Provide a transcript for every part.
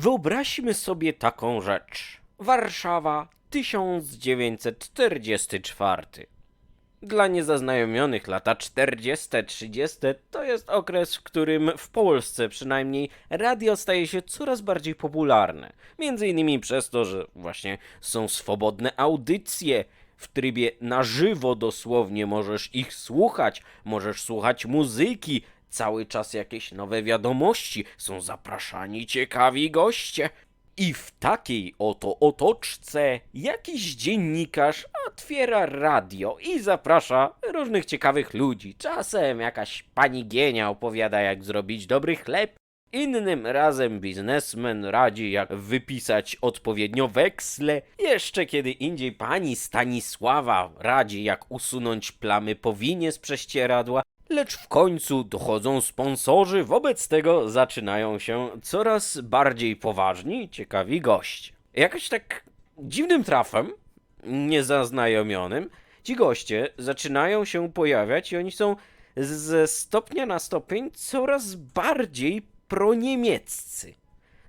Wyobraźmy sobie taką rzecz. Warszawa 1944. Dla niezaznajomionych lata 40-30 to jest okres, w którym w Polsce przynajmniej radio staje się coraz bardziej popularne. Między innymi przez to, że właśnie są swobodne audycje. W trybie na żywo dosłownie możesz ich słuchać, możesz słuchać muzyki, cały czas jakieś nowe wiadomości, są zapraszani ciekawi goście. I w takiej oto otoczce jakiś dziennikarz otwiera radio i zaprasza różnych ciekawych ludzi. Czasem jakaś pani Gienia opowiada, jak zrobić dobry chleb. Innym razem biznesmen radzi, jak wypisać odpowiednio weksle. Jeszcze kiedy indziej pani Stanisława radzi, jak usunąć plamy po winie z prześcieradła. Lecz w końcu dochodzą sponsorzy, wobec tego zaczynają się coraz bardziej poważni, ciekawi goście. Jakoś tak dziwnym trafem, niezaznajomionym, ci goście zaczynają się pojawiać i oni są ze stopnia na stopień coraz bardziej proniemieccy.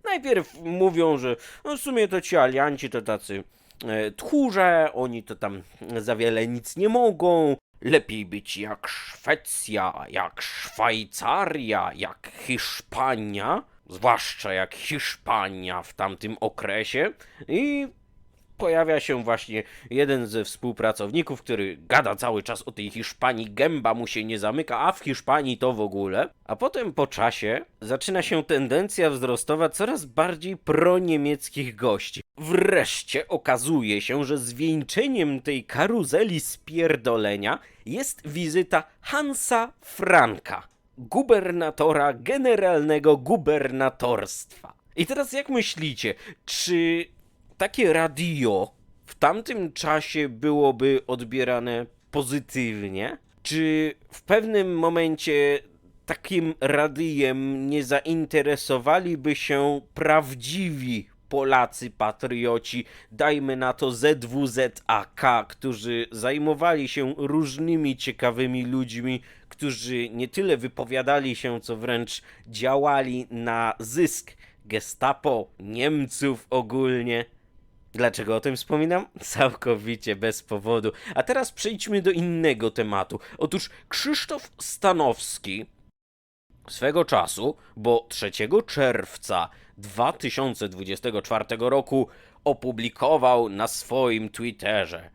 Najpierw mówią, że no w sumie to ci alianci to tacy e, tchórze, oni to tam za wiele nic nie mogą. Lepiej być jak Szwecja, jak Szwajcaria, jak Hiszpania, zwłaszcza jak Hiszpania w tamtym okresie. I pojawia się właśnie jeden ze współpracowników, który gada cały czas o tej Hiszpanii, gęba mu się nie zamyka, a w Hiszpanii to w ogóle. A potem po czasie zaczyna się tendencja wzrostowa coraz bardziej proniemieckich gości. Wreszcie okazuje się, że zwieńczeniem tej karuzeli spierdolenia jest wizyta Hansa Franka, gubernatora generalnego gubernatorstwa. I teraz jak myślicie, czy takie radio w tamtym czasie byłoby odbierane pozytywnie? Czy w pewnym momencie takim radijem nie zainteresowaliby się prawdziwi Polacy patrioci, dajmy na to ZWZAK, którzy zajmowali się różnymi ciekawymi ludźmi, którzy nie tyle wypowiadali się, co wręcz działali na zysk Gestapo, Niemców ogólnie. Dlaczego o tym wspominam? Całkowicie bez powodu. A teraz przejdźmy do innego tematu. Otóż Krzysztof Stanowski swego czasu, bo 3 czerwca 2024 roku opublikował na swoim Twitterze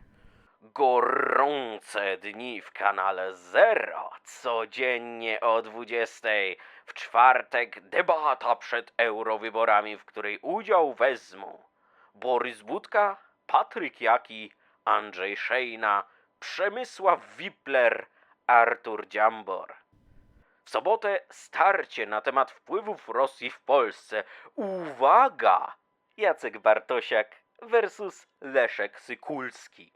Gorące dni w kanale Zero. Codziennie o 20. W czwartek debata przed eurowyborami, w której udział wezmą Borys Budka, Patryk Jaki, Andrzej Szejna, Przemysław Wipler, Artur Dziambor. W sobotę starcie na temat wpływów Rosji w Polsce. Uwaga! Jacek Bartosiak versus Leszek Sykulski.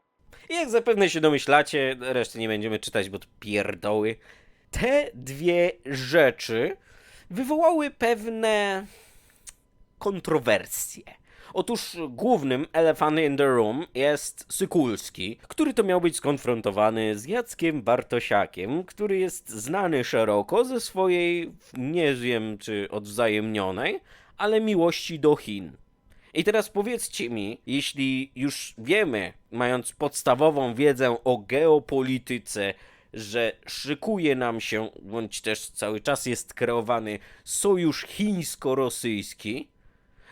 I jak zapewne się domyślacie, reszty nie będziemy czytać, bo to pierdoły. Te dwie rzeczy wywołały pewne kontrowersje. Otóż głównym elephant in the room jest Sykulski, który to miał być skonfrontowany z Jackiem Bartosiakiem, który jest znany szeroko ze swojej, nie wiem czy odwzajemnionej, ale miłości do Chin. I teraz powiedzcie mi, jeśli już wiemy, mając podstawową wiedzę o geopolityce, że szykuje nam się, bądź też cały czas jest kreowany sojusz chińsko-rosyjski,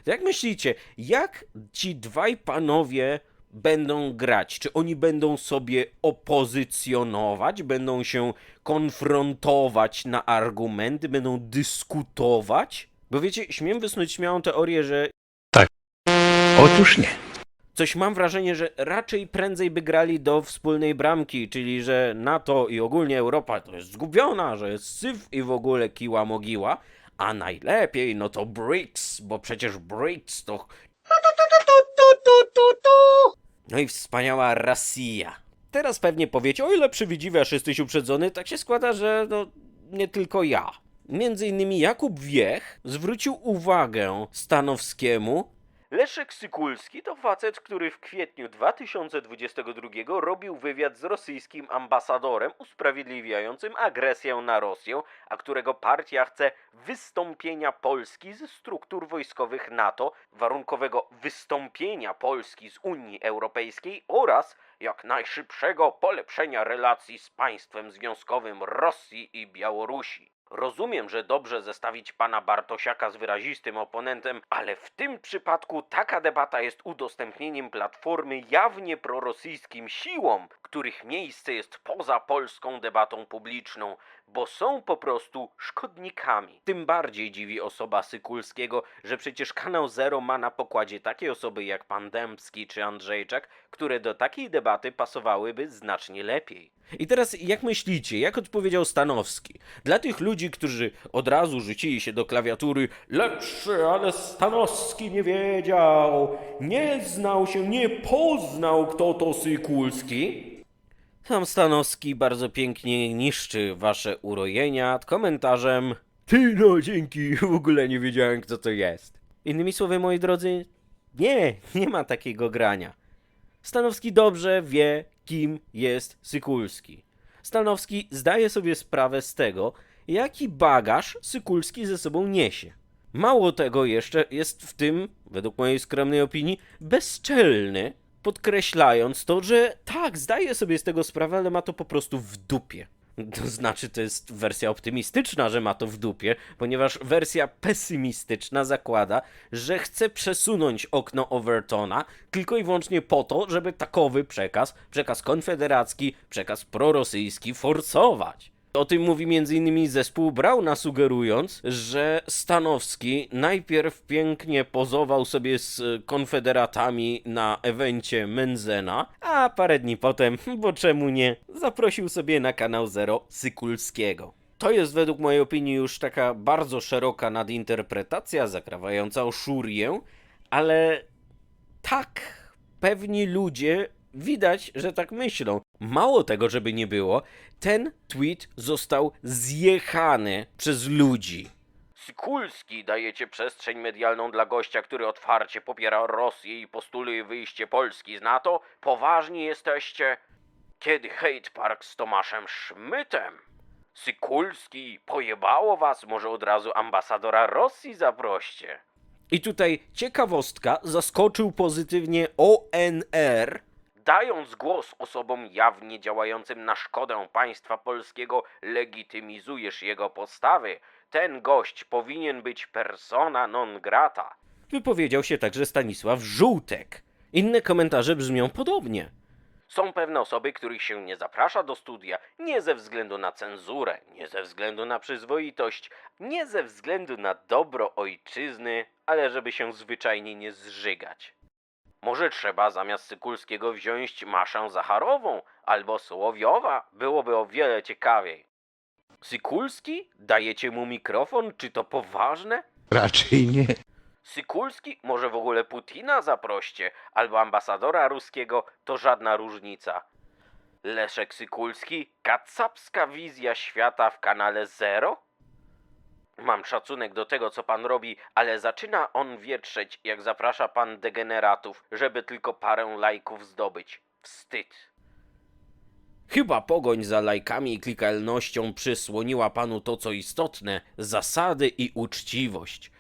to jak myślicie, jak ci dwaj panowie będą grać? Czy oni będą sobie opozycjonować, będą się konfrontować na argumenty, będą dyskutować? Bo wiecie, śmiem wysnuć śmiałą teorię, że Otóż nie. coś mam wrażenie, że raczej prędzej by grali do wspólnej bramki, czyli że NATO i ogólnie Europa to jest zgubiona, że jest syf i w ogóle kiła mogiła, a najlepiej no to BRICS, bo przecież BRICS to... No i wspaniała Rosja. Teraz pewnie powiecie, o ile przewidziwiasz jesteś uprzedzony, tak się składa, że no nie tylko ja. Między innymi Jakub Wiech zwrócił uwagę Stanowskiemu, Leszek Sykulski to facet, który w kwietniu 2022 robił wywiad z rosyjskim ambasadorem usprawiedliwiającym agresję na Rosję, a którego partia chce wystąpienia Polski ze struktur wojskowych NATO, warunkowego wystąpienia Polski z Unii Europejskiej oraz jak najszybszego polepszenia relacji z państwem związkowym Rosji i Białorusi. Rozumiem, że dobrze zestawić pana Bartosiaka z wyrazistym oponentem, ale w tym przypadku taka debata jest udostępnieniem platformy jawnie prorosyjskim siłom, których miejsce jest poza polską debatą publiczną, bo są po prostu szkodnikami. Tym bardziej dziwi osoba Sykulskiego, że przecież kanał Zero ma na pokładzie takie osoby jak pan Dębski czy Andrzejczak, które do takiej debaty pasowałyby znacznie lepiej. I teraz jak myślicie, jak odpowiedział Stanowski? Dla tych ludzi, którzy od razu rzucili się do klawiatury lepszy, ale Stanowski nie wiedział, nie znał się, nie poznał kto to Sykulski. Tam Stanowski bardzo pięknie niszczy wasze urojenia komentarzem Ty no dzięki, w ogóle nie wiedziałem kto to jest. Innymi słowy, moi drodzy, nie, nie ma takiego grania. Stanowski dobrze wie, kim jest Sykulski. Stanowski zdaje sobie sprawę z tego, jaki bagaż Sykulski ze sobą niesie. Mało tego jeszcze jest w tym, według mojej skromnej opinii, bezczelny, podkreślając to, że tak, zdaje sobie z tego sprawę, ale ma to po prostu w dupie. To znaczy, to jest wersja optymistyczna, że ma to w dupie, ponieważ wersja pesymistyczna zakłada, że chce przesunąć okno Overtona tylko i wyłącznie po to, żeby takowy przekaz, przekaz konfederacki, przekaz prorosyjski forsować. O tym mówi m.in. zespół Brauna, sugerując, że Stanowski najpierw pięknie pozował sobie z konfederatami na evencie Menzena, a parę dni potem, bo czemu nie, zaprosił sobie na kanał Zero Sykulskiego. To jest według mojej opinii już taka bardzo szeroka nadinterpretacja zakrawająca o szurię, ale tak, pewni ludzie widać, że tak myślą. Mało tego, żeby nie było, ten tweet został zjechany przez ludzi. Sikulski dajecie przestrzeń medialną dla gościa, który otwarcie popiera Rosję i postuluje wyjście Polski z NATO? Poważni jesteście? Kiedy hate park z Tomaszem Szmytem? Sykulski, pojebało was, może od razu ambasadora Rosji zaproście. I tutaj ciekawostka, zaskoczył pozytywnie ONR, dając głos osobom jawnie działającym na szkodę państwa polskiego, legitymizujesz jego postawy. Ten gość powinien być persona non grata. Wypowiedział się także Stanisław Żółtek. Inne komentarze brzmią podobnie. Są pewne osoby, których się nie zaprasza do studia nie ze względu na cenzurę, nie ze względu na przyzwoitość, nie ze względu na dobro ojczyzny, ale żeby się zwyczajnie nie zżygać. Może trzeba zamiast Sykulskiego wziąć Maszę Zacharową albo Słowiowa, byłoby o wiele ciekawiej. Sykulski? Dajecie mu mikrofon? Czy to poważne? Raczej nie. Sykulski? Może w ogóle Putina zaproście, albo ambasadora ruskiego, to żadna różnica. Leszek Sykulski? Kacapska wizja świata w kanale Zero? Mam szacunek do tego, co pan robi, ale zaczyna on wietrzeć, jak zaprasza pan degeneratów, żeby tylko parę lajków zdobyć. Wstyd. Chyba pogoń za lajkami i klikalnością przysłoniła panu to, co istotne, zasady i uczciwość.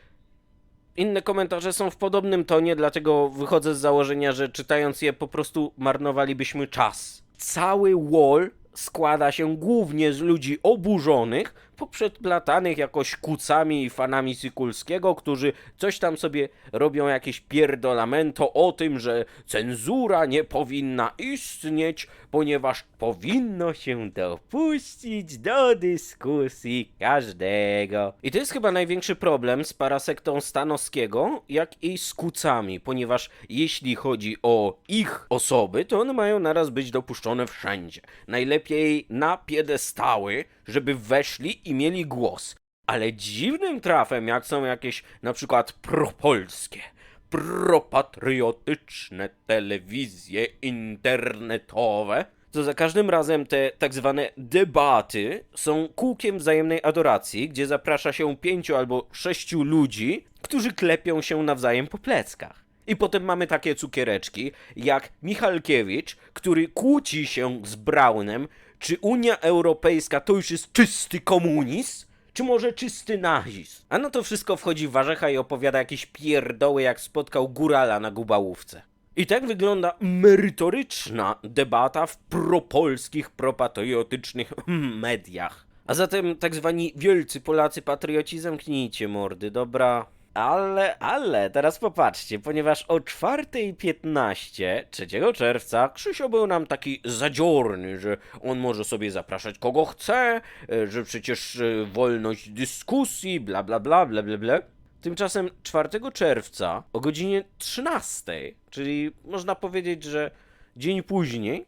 Inne komentarze są w podobnym tonie, dlatego wychodzę z założenia, że czytając je po prostu marnowalibyśmy czas. Cały wall składa się głównie z ludzi oburzonych, poprzedplatanych jakoś kucami i fanami Sykulskiego, którzy coś tam sobie robią jakieś pierdolamento o tym, że cenzura nie powinna istnieć, ponieważ powinno się dopuścić do dyskusji każdego. I to jest chyba największy problem z parasektą Stanowskiego, jak i z kucami, ponieważ jeśli chodzi o ich osoby, to one mają naraz być dopuszczone wszędzie. Najlepiej na piedestały, żeby weszli i mieli głos. Ale dziwnym trafem, jak są jakieś na przykład propolskie, propatriotyczne telewizje internetowe, to za każdym razem te tak zwane debaty są kółkiem wzajemnej adoracji, gdzie zaprasza się pięciu albo sześciu ludzi, którzy klepią się nawzajem po pleckach. I potem mamy takie cukiereczki jak Michalkiewicz, który kłóci się z Braunem, czy Unia Europejska to już jest czysty komunizm, czy może czysty nazizm. A na to wszystko wchodzi Warzecha i opowiada jakieś pierdoły, jak spotkał górala na Gubałówce. I tak wygląda merytoryczna debata w propolskich, propatriotycznych mediach. A zatem tak zwani wielcy Polacy patrioci zamknijcie mordy, dobra? Ale, ale, teraz popatrzcie, ponieważ o 4.15 3 czerwca Krzysio był nam taki zadziorny, że on może sobie zapraszać kogo chce, że przecież e, wolność dyskusji, bla bla bla bla bla bla. Tymczasem 4 czerwca o godzinie 13, czyli można powiedzieć, że dzień później,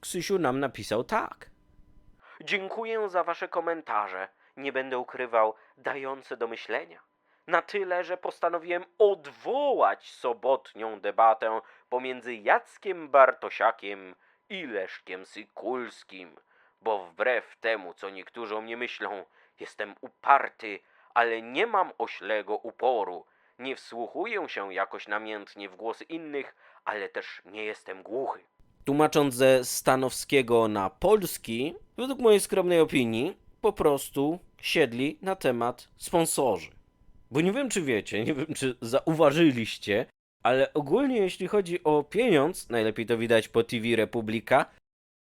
Krzysiu nam napisał tak. Dziękuję za wasze komentarze. Nie będę ukrywał, dające do myślenia. Na tyle, że postanowiłem odwołać sobotnią debatę pomiędzy Jackiem Bartosiakiem i Leszkiem Sykulskim, bo wbrew temu, co niektórzy o mnie myślą, jestem uparty, ale nie mam oślego uporu. Nie wsłuchuję się jakoś namiętnie w głosy innych, ale też nie jestem głuchy. Tłumacząc ze stanowskiego na polski, według mojej skromnej opinii, po prostu siedli na temat sponsorzy. Bo nie wiem, czy wiecie, nie wiem, czy zauważyliście, ale ogólnie jeśli chodzi o pieniądz, najlepiej to widać po TV Republika,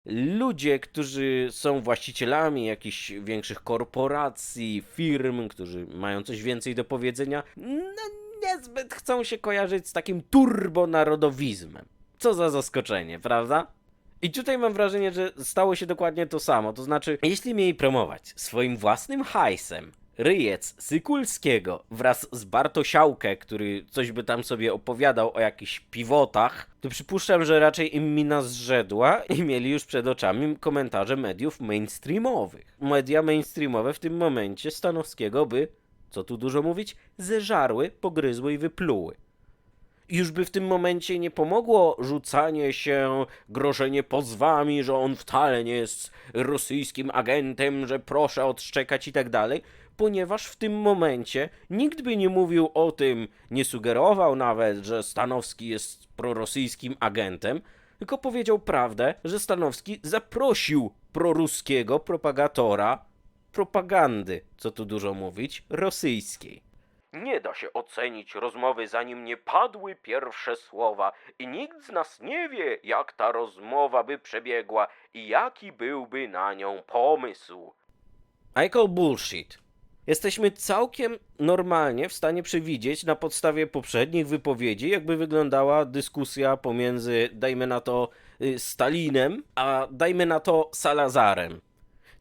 ludzie, którzy są właścicielami jakichś większych korporacji, firm, którzy mają coś więcej do powiedzenia, no niezbyt chcą się kojarzyć z takim turbonarodowizmem. Co za zaskoczenie, prawda? I tutaj mam wrażenie, że stało się dokładnie to samo. To znaczy, jeśli mieli promować swoim własnym hajsem ryjec Sykulskiego wraz z Bartosiałkę, który coś by tam sobie opowiadał o jakichś piwotach, to przypuszczam, że raczej im mina zrzedła i mieli już przed oczami komentarze mediów mainstreamowych. Media mainstreamowe w tym momencie Stanowskiego by, co tu dużo mówić, zeżarły, pogryzły i wypluły. Już by w tym momencie nie pomogło rzucanie się, grożenie pozwami, że on wcale nie jest rosyjskim agentem, że proszę odszczekać i tak dalej, ponieważ w tym momencie nikt by nie mówił o tym, nie sugerował nawet, że Stanowski jest prorosyjskim agentem, tylko powiedział prawdę, że Stanowski zaprosił proruskiego propagatora propagandy, co tu dużo mówić, rosyjskiej. Nie da się ocenić rozmowy, zanim nie padły pierwsze słowa, i nikt z nas nie wie, jak ta rozmowa by przebiegła i jaki byłby na nią pomysł. I call bullshit. Jesteśmy całkiem normalnie w stanie przewidzieć na podstawie poprzednich wypowiedzi, jakby wyglądała dyskusja pomiędzy, dajmy na to, y, Stalinem, a dajmy na to Salazarem.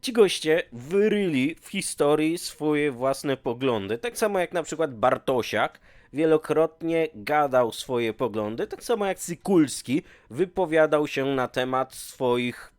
Ci goście wyryli w historii swoje własne poglądy, tak samo jak na przykład Bartosiak wielokrotnie gadał swoje poglądy, tak samo jak Sykulski wypowiadał się na temat swoich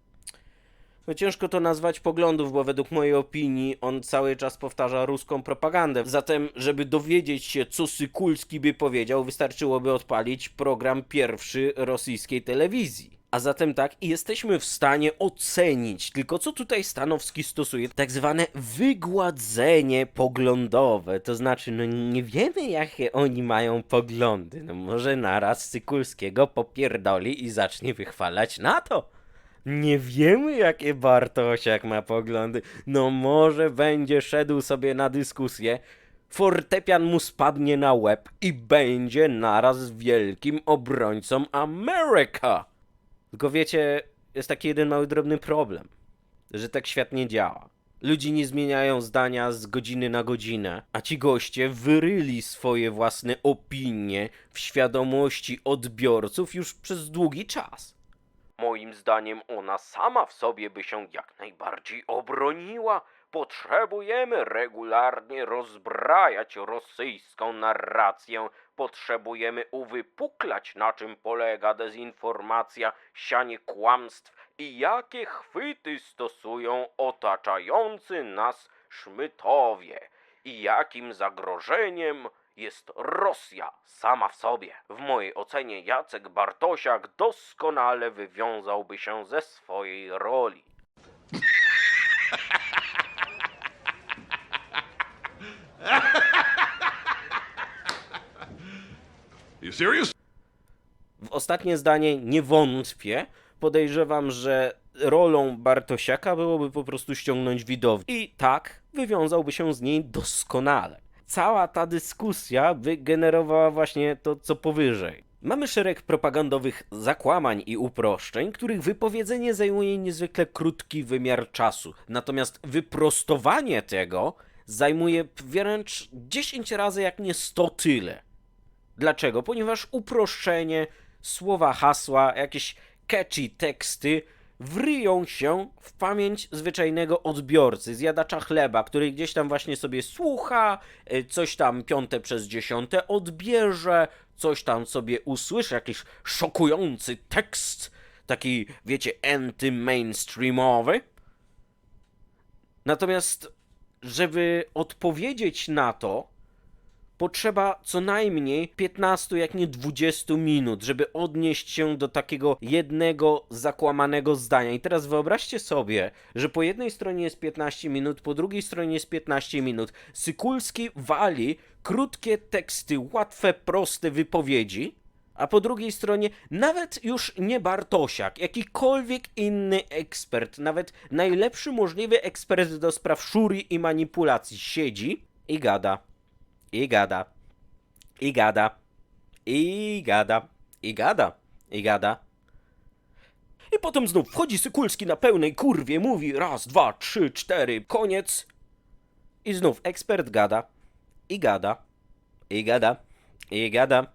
no ciężko to nazwać poglądów, bo według mojej opinii on cały czas powtarza ruską propagandę. Zatem, żeby dowiedzieć się, co Sykulski by powiedział, wystarczyłoby odpalić program pierwszy rosyjskiej telewizji. A zatem tak, jesteśmy w stanie ocenić, tylko co tutaj Stanowski stosuje, tak zwane wygładzenie poglądowe, to znaczy, no nie wiemy jakie oni mają poglądy, no może naraz Sykulskiego popierdoli i zacznie wychwalać NATO. Nie wiemy, jakie Bartosiak ma poglądy. No może będzie szedł sobie na dyskusję, fortepian mu spadnie na łeb i będzie naraz wielkim obrońcą Ameryka. Tylko wiecie, jest taki jeden mały drobny problem, że tak świat nie działa. Ludzie nie zmieniają zdania z godziny na godzinę, a ci goście wyryli swoje własne opinie w świadomości odbiorców już przez długi czas. Moim zdaniem ona sama w sobie by się jak najbardziej obroniła. Potrzebujemy regularnie rozbrajać rosyjską narrację. Potrzebujemy uwypuklać, na czym polega dezinformacja, sianie kłamstw i jakie chwyty stosują otaczający nas szmytowie i jakim zagrożeniem jest Rosja sama w sobie. W mojej ocenie Jacek Bartosiak doskonale wywiązałby się ze swojej roli. You serious? W ostatnie zdanie nie wątpię. Podejrzewam, że rolą Bartosiaka byłoby po prostu ściągnąć widownię. I tak wywiązałby się z niej doskonale. Cała ta dyskusja wygenerowała właśnie to, co powyżej. Mamy szereg propagandowych zakłamań i uproszczeń, których wypowiedzenie zajmuje niezwykle krótki wymiar czasu. Natomiast wyprostowanie tego zajmuje wręcz 10 razy, jak nie 100 tyle. Dlaczego? Ponieważ uproszczenie, słowa, hasła, jakieś catchy teksty wryją się w pamięć zwyczajnego odbiorcy, zjadacza chleba, który gdzieś tam właśnie sobie słucha, y, coś tam piąte przez dziesiąte odbierze, coś tam sobie usłyszy, jakiś szokujący tekst, taki, wiecie, anty-mainstreamowy. Natomiast, żeby odpowiedzieć na to, potrzeba co najmniej 15, jak nie 20 minut, żeby odnieść się do takiego jednego zakłamanego zdania. I teraz wyobraźcie sobie, że po jednej stronie jest 15 minut, po drugiej stronie jest 15 minut. Sykulski wali krótkie teksty, łatwe, proste wypowiedzi. A po drugiej stronie nawet już nie Bartosiak, jakikolwiek inny ekspert, nawet najlepszy możliwy ekspert do spraw szurii i manipulacji siedzi i gada i gada, i gada, i gada, i gada, i gada. I potem znów wchodzi Sykulski na pełnej kurwie, mówi raz, dwa, trzy, cztery, koniec. I znów ekspert gada, i gada, i gada, i gada.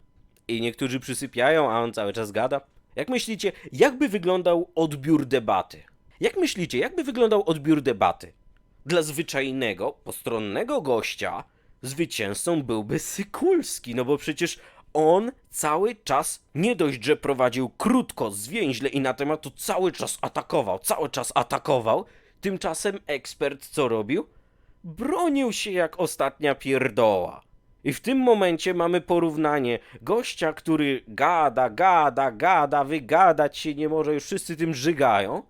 I niektórzy przysypiają, a on cały czas gada. Jak myślicie, jakby wyglądał odbiór debaty? Jak myślicie, jakby wyglądał odbiór debaty? Dla zwyczajnego, postronnego gościa zwycięzcą byłby Sykulski, no bo przecież on cały czas nie dość, że prowadził krótko, zwięźle i na temat to cały czas atakował, cały czas atakował. Tymczasem ekspert co robił? Bronił się jak ostatnia pierdoła. I w tym momencie mamy porównanie gościa, który gada, gada, gada, wygadać się nie może, już wszyscy tym żygają,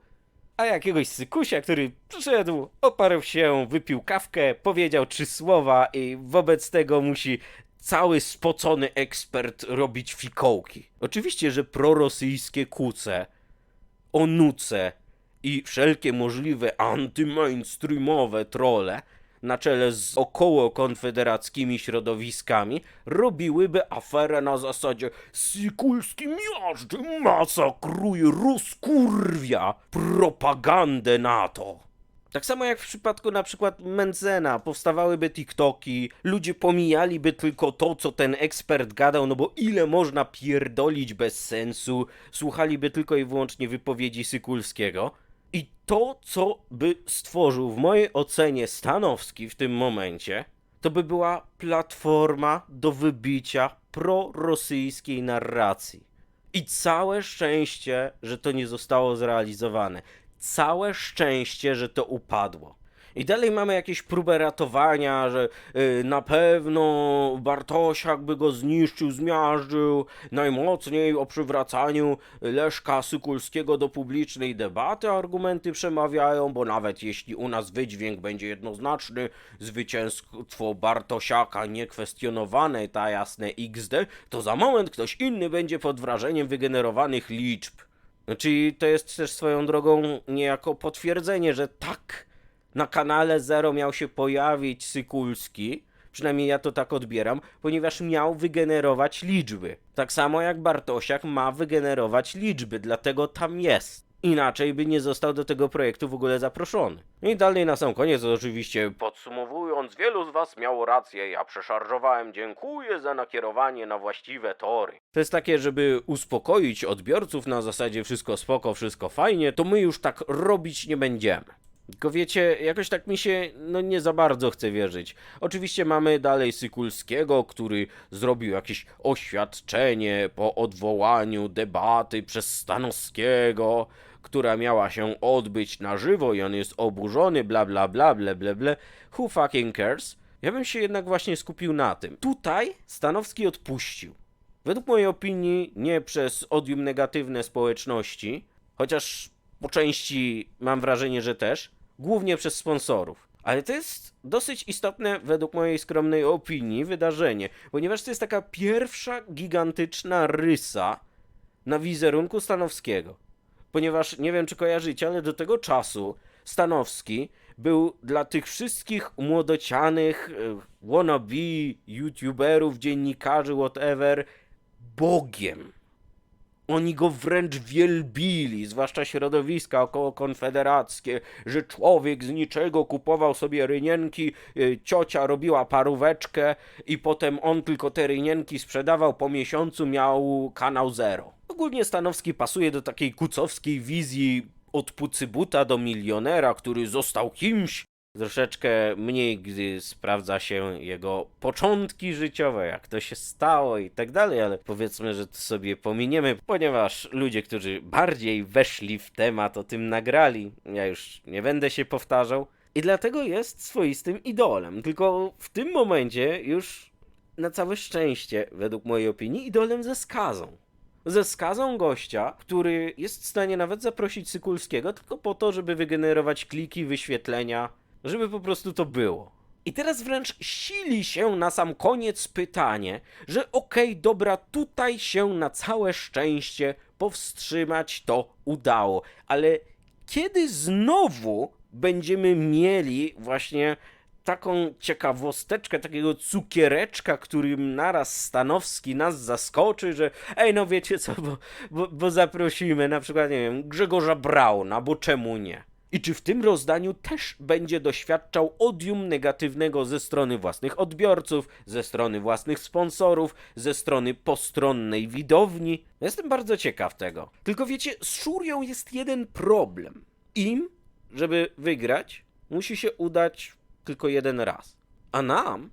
a jakiegoś sykusia, który przyszedł, oparł się, wypił kawkę, powiedział trzy słowa i wobec tego musi cały spocony ekspert robić fikołki. Oczywiście, że prorosyjskie kuce, onuce i wszelkie możliwe antymainstreamowe trole na czele z około konfederackimi środowiskami robiłyby aferę na zasadzie Sikulski miażdży, masakruje, rozkurwia propagandę NATO. Tak samo jak w przypadku na przykład Mencena, powstawałyby TikToki, ludzie pomijaliby tylko to, co ten ekspert gadał, no bo ile można pierdolić bez sensu, słuchaliby tylko i wyłącznie wypowiedzi Sykulskiego. I to, co by stworzył w mojej ocenie Stanowski w tym momencie, to by była platforma do wybicia prorosyjskiej narracji. I całe szczęście, że to nie zostało zrealizowane. Całe szczęście, że to upadło. I dalej mamy jakieś próbę ratowania, że y, na pewno Bartosiak by go zniszczył, zmiażdżył, najmocniej o przywracaniu Leszka Sykulskiego do publicznej debaty argumenty przemawiają, bo nawet jeśli u nas wydźwięk będzie jednoznaczny, zwycięstwo Bartosiaka niekwestionowane, ta jasne XD, to za moment ktoś inny będzie pod wrażeniem wygenerowanych liczb. Czyli to jest też swoją drogą niejako potwierdzenie, że tak, na kanale Zero miał się pojawić Sykulski, przynajmniej ja to tak odbieram, ponieważ miał wygenerować liczby. Tak samo jak Bartosiak ma wygenerować liczby, dlatego tam jest. Inaczej by nie został do tego projektu w ogóle zaproszony. I dalej na sam koniec oczywiście podsumowując, wielu z was miało rację, ja przeszarżowałem, dziękuję za nakierowanie na właściwe tory. To jest takie, żeby uspokoić odbiorców na zasadzie wszystko spoko, wszystko fajnie, to my już tak robić nie będziemy. Tylko wiecie, jakoś tak mi się no nie za bardzo chce wierzyć. Oczywiście mamy dalej Sykulskiego, który zrobił jakieś oświadczenie po odwołaniu debaty przez Stanowskiego, która miała się odbyć na żywo i on jest oburzony, bla bla bla bla bla bla. Who fucking cares? Ja bym się jednak właśnie skupił na tym. Tutaj Stanowski odpuścił. Według mojej opinii nie przez odium negatywne społeczności, chociaż po części mam wrażenie, że też, głównie przez sponsorów. Ale to jest dosyć istotne, według mojej skromnej opinii, wydarzenie, ponieważ to jest taka pierwsza gigantyczna rysa na wizerunku Stanowskiego. Ponieważ nie wiem, czy kojarzycie, ale do tego czasu Stanowski był dla tych wszystkich młodocianych e, wannabe youtuberów, dziennikarzy, whatever, bogiem. Oni go wręcz wielbili, zwłaszcza środowiska około konfederackie, że człowiek z niczego kupował sobie rynienki, y, ciocia robiła paróweczkę i potem on tylko te rynienki sprzedawał, po miesiącu miał kanał zero. Ogólnie Stanowski pasuje do takiej kucowskiej wizji od pucybuta do milionera, który został kimś, troszeczkę mniej, gdy sprawdza się jego początki życiowe, jak to się stało i tak dalej, ale powiedzmy, że to sobie pominiemy, ponieważ ludzie, którzy bardziej weszli w temat, o tym nagrali. Ja już nie będę się powtarzał. I dlatego jest swoistym idolem. Tylko w tym momencie już na całe szczęście, według mojej opinii, idolem ze skazą ze skazą gościa, który jest w stanie nawet zaprosić Sykulskiego tylko po to, żeby wygenerować kliki, wyświetlenia, żeby po prostu to było. I teraz wręcz sili się na sam koniec pytanie, że okej, dobra, tutaj się na całe szczęście powstrzymać to udało, ale kiedy znowu będziemy mieli właśnie taką ciekawosteczkę, takiego cukiereczka, którym naraz Stanowski nas zaskoczy, że ej, no wiecie co, bo, bo, bo zaprosimy na przykład, nie wiem, Grzegorza Brauna, bo czemu nie? I czy w tym rozdaniu też będzie doświadczał odium negatywnego ze strony własnych odbiorców, ze strony własnych sponsorów, ze strony postronnej widowni? Jestem bardzo ciekaw tego. Tylko wiecie, z Szurią jest jeden problem. Im, żeby wygrać, musi się udać tylko jeden raz. A nam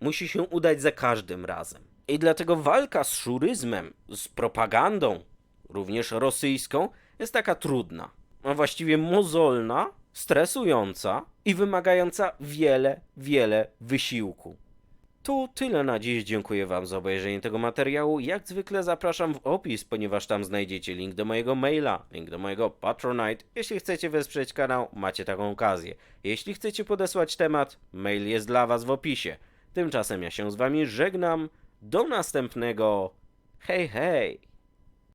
musi się udać za każdym razem. I dlatego walka z szuryzmem, z propagandą, również rosyjską, jest taka trudna, a właściwie mozolna, stresująca i wymagająca wiele, wiele wysiłku. To tyle na dziś. Dziękuję Wam za obejrzenie tego materiału. Jak zwykle zapraszam w opis, ponieważ tam znajdziecie link do mojego maila, link do mojego Patronite. Jeśli chcecie wesprzeć kanał, macie taką okazję. Jeśli chcecie podesłać temat, mail jest dla Was w opisie. Tymczasem ja się z Wami żegnam. Do następnego. Hej, hej!